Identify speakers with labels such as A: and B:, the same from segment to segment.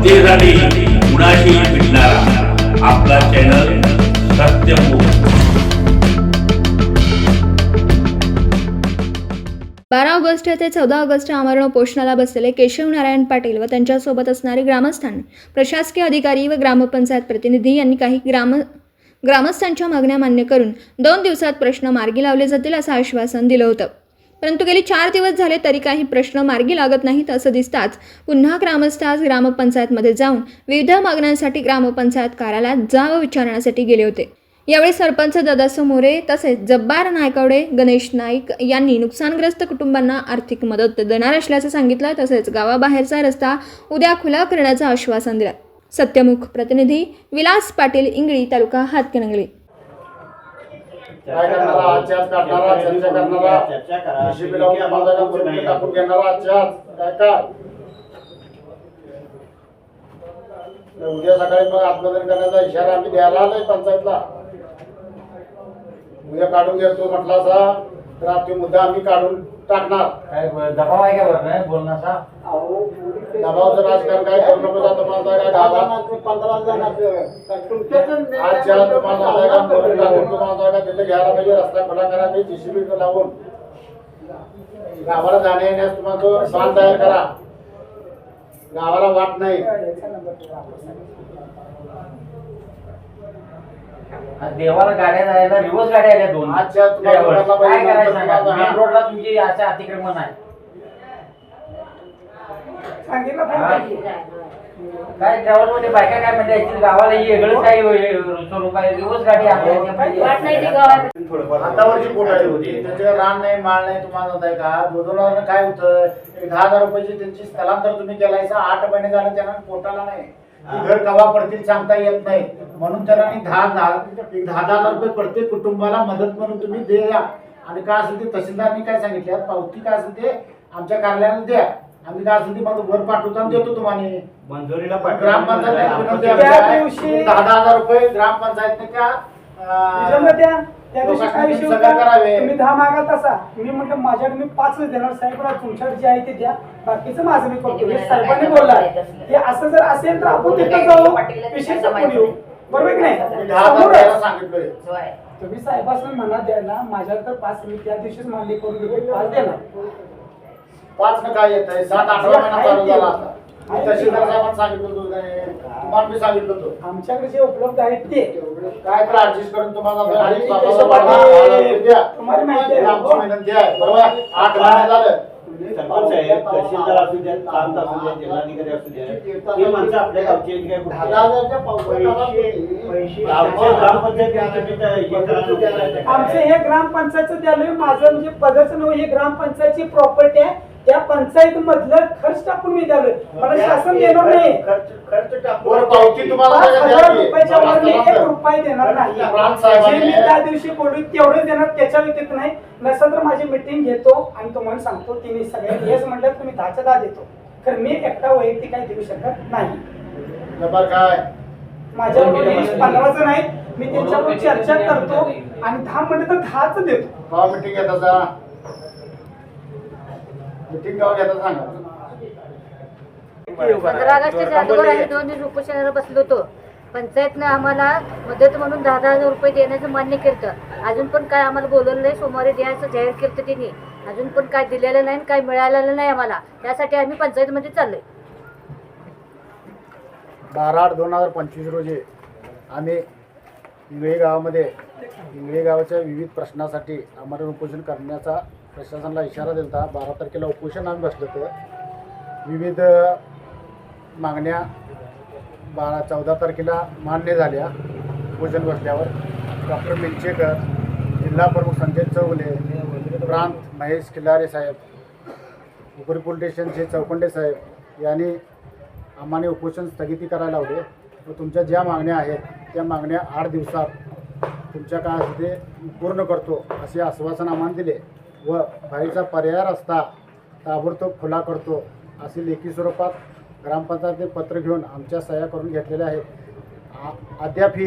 A: सत्तेसाठी कुणाशी मिटणारा? आपला चॅनल सत्यमुख
B: बारा ऑगस्ट ते चौदा ऑगस्ट आमरण उपोषणाला बसलेले केशव नारायण पाटील व त्यांच्यासोबत असणारे ग्रामस्थांनी प्रशासकीय अधिकारी व ग्रामपंचायत प्रतिनिधी यांनी काही ग्राम ग्रामस्थांच्या मागण्या मान्य करून दोन दिवसात प्रश्न मार्गी लावले जातील असं आश्वासन दिलं होतं. परंतु गेली चार दिवस झाले तरी काही प्रश्न मार्गी लागत नाहीत असं दिसताच पुन्हा ग्रामस्थ आज ग्रामपंचायतमध्ये जाऊन विविध मागण्यांसाठी ग्रामपंचायत कार्यालयात जाव विचारण्यासाठी गेले होते. यावेळी सरपंच दादासो मोरे तसेच जब्बार नायकवडे गणेश नाईक यांनी नुकसानग्रस्त कुटुंबांना आर्थिक मदत देणार असल्याचं सांगितलं. तसेच गावाबाहेरचा रस्ता उद्या खुला करण्याचं आश्वासन दिलं. सत्यमुख प्रतिनिधी विलास पाटील इंगळी तालुका हातकणंगले.
C: काय करणारा आजच्या आज काढणारा चर्चा करणारा.
D: चर्चा करा.
C: हिशोबी लावून समाजाला बोलून टाकून घेणारा आजच्या आज काय काय उद्या सकाळी मग आत्मदान करण्याचा इशारा आम्ही द्यायला आलोय पंचायतला. उद्या काढून घेतो म्हटला असा तर आपली मुद्दा आम्ही काढून टाकणार.
D: काय ब- दबाव आहे का बरं? नाही बोलण्याचा
C: दबावचं राजकारण काय? करू नको काय गावात आजच्या आज तुम्हाला जागा तिथे घ्यायला पाहिजे रस्ता खुला करा जीसीबी लावून. गावाला जाण्या येण्यास तुम्हाला तो बांध तयार करा. गावाला वाट नाही.
D: देवाला गाड्या जायला रिवर्स गाड्या आल्या दोन.
C: तुम्हाला. रोडला
D: काय
C: पाहिजे,
D: करायचं सांगा? मेन रोडला तुमची असं अतिक्रमण आहे. काय ट्रॅव्हलमध्ये बायका काय म्हणते actually गावाला हे वेगळंच काही स्वरूप आहे. रिवर्स गाडी आहे.
C: हातावरची पोटाळी होती त्याच्यावर रान नाही माळ नाही तुम्हाला जात आहे का? दोन काय होतं? एक दहा हजार रुपयाची त्यांची स्थलांतर तुम्ही केलायचा आठ महिने झाले त्यांना पोटाला नाही. ती घर कवा पडतील सांगता येत नाही. म्हणून त्यांना आणि दहा एक दहा दहा हजार रुपये प्रत्येक कुटुंबाला मदत म्हणून तुम्ही द्या आणि काय असेल ते तहसीलदारनी काय सांगितलं? पावती काय असेल ते आमच्या कार्यालयाला द्या. आम्ही काय असेल ते मग वर पाठवतो आणि देतो तुम्हाला.
D: मंजुरीला
C: ग्रामपंचायत
E: त्या
C: दहा दहा हजार रुपये ग्रामपंचायतने त्या
E: दिवशी काय विषय
C: सगळं
E: होता
C: करावे.
E: तुम्ही दहा मागत असा मी म्हटलं माझ्याकडे मी पाचच देणार. साहेब मला तुमच्याकडे जे आहे ते द्या. बाकीचं माझं मी करतो. हे साहेबांनी बोलला. हे असं जर असेल तर आपण तिथं जाऊ. विषय संपून येऊ. बरोबर की
C: मी
E: नाही
C: दहा हजार द्यायला
E: तुम्ही साहेबांना म्हणा द्यायला. माझ्याकडे तर पाच मी त्या दिवशीच मान्य करून देतो. पाच देणार.
C: पाच न काय येत आहे सात आठवा महिना चालू झाला आता. मी तहसीलदार साहेबांना सांगितलं होतं काय, तुम्हाला मी सांगितलं होतं.
E: आमच्याकडे जे उपलब्ध आहेत ते.
C: काय तर ऍडजस्ट करून तुम्हाला जर
E: आणि
C: आणि
E: केशव
C: स्वतःला
E: पाटील,
C: वाढवा, आला तर द्या.
E: तुम्हाला माहिती आहे.
C: आमची विनंती आहे. बरोबर आठ महिने झालं.
F: सरपंच आहे तहसीलदार असू द्या प्रांत असू द्या जिल्हाधिकारी असू द्या. ही माणसं आपल्या गावची आहेत काय कुठे?
C: दहा दहा हजारच्या पावसाळ्यात
F: गावच्या ग्रामपंचायतीसाठी तर हे करायला नको.
E: आमचं हे ग्रामपंचायतचं द्यालोय माझं म्हणजे पदाचं नाव हे ग्रामपंचायतची प्रॉपर्टी आहे. त्या पंचायत मधलं खर्च टाकून मी द्यालोय. मला शासन देणार नाही.
F: खर्च खर्च टाकून
C: वर पावती तुम्हाला
E: पाच
C: सगळं
E: हजार
C: द्यावी.
E: रुपयाच्या वर मी एक
C: मला
E: रुपये देणार नाही. जे मी त्या दिवशी बोलू तेवढे देणार त्याच्या व्यतिरिक्त नाही. नसेल तर माझी मिटिंग घेतो आणि तुम्हाला सांगतो तिने सगळे हेच म्हटलं तुम्ही दहाच्या दहा देतो. तर मी एकटा वैयक्तिक काही देऊ शकत नाही.
C: जबर काय?
E: माझ्या पंधरा जण आहेत मी त्यांच्यावर चर्चा करतो आणि दहा म्हणलं तर दहाच देतो.
C: मिटिंग घेता जा. मिटिंग केव्हा घेता सांगा.
G: पंधरा ऑगस्टच्या अगोदर आम्ही दोन दिवस उपोषणाला बसलो होतो. पंचायतनं आम्हाला मदत म्हणून दहा दहा हजार रुपये देण्याचं मान्य केलं अजून पण काय आम्हाला बोलवलं नाही सोमवारी द्यायचं जाहीर केलं त्यांनी अजून पण काय दिलेलं नाही आणि काय मिळालेलं नाही आम्हाला. त्यासाठी आम्ही पंचायतमध्ये चाललोय.
C: बारा आठ दोन हजार पंचवीस रोजी आम्ही इंगळी गावामध्ये इंगळी गावाच्या विविध प्रश्नासाठी आम्हाला उपोषण करण्याचा प्रशासनाला इशारा दिला बारा तारखेला उपोषण आम्ही बसलो होतो. विविध मागण्या बारा चौदा तारखेला मान्य झाल्या. उपोषण बसल्यावर डॉक्टर मिंचेकर जिल्हा प्रमुख संजय चौगले प्रांत महेश खिल्लारे साहेब उपरी पोलीस स्टेशनचे चौकंडे साहेब यांनी आम्हाला उपोषण स्थगिती करायला लावले. व तुमच्या ज्या मागण्या आहेत त्या मागण्या आठ दिवसात तुमच्या काळात ते पूर्ण करतो असे आश्वासन आम्हाला दिले. व भाईचा पर्याय रस्ता ताबडतोब खुला करतो असे लेखी स्वरूपात ग्रामपंचायतने पत्र घेऊन आमच्या सह्या करून घेतलेल्या आहेत. आ- अद्यापही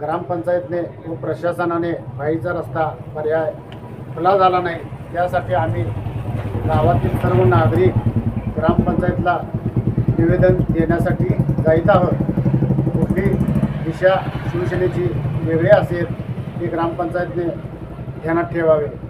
C: ग्रामपंचायतने व प्रशासनाने भाईचा रस्ता पर्याय खुला झाला नाही. त्यासाठी आम्ही गावातील सर्व नागरिक ग्रामपंचायतला निवेदन देण्यासाठी जायचं आहोत. कुठली दिशा शिवसेनेची वेगळी असेल ती ग्रामपंचायतने ध्यानात ठेवावे.